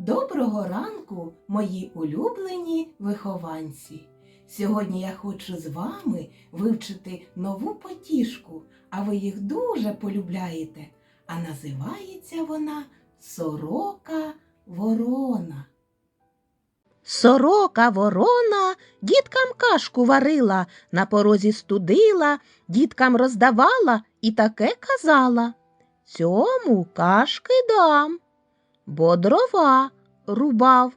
Доброго ранку, мої улюблені вихованці. Сьогодні я хочу з вами вивчити нову потішку, а ви їх дуже полюбляєте. А називається вона Сорока Ворона. Сорока ворона діткам кашку варила, на порозі студила, діткам роздавала і таке казала. Цьому кашки дам, бо дрова рубав.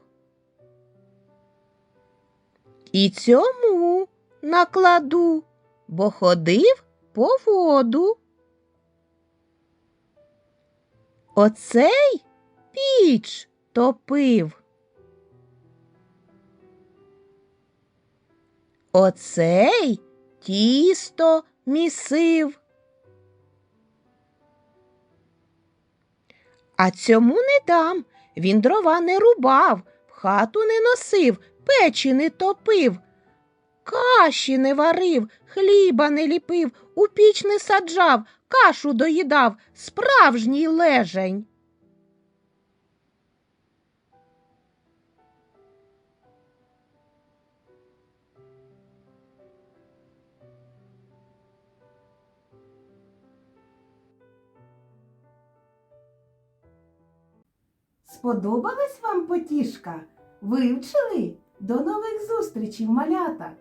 І цьому накладу, бо ходив по воду. Оцей піч топив. Оцей тісто місив. А цьому не дам. Він дрова не рубав, в хату не носив, печі не топив, каші не варив, хліба не ліпив, у піч не саджав, кашу доїдав, справжній лежень. Сподобалась вам потішка? Вивчили? До нових зустрічей, малята!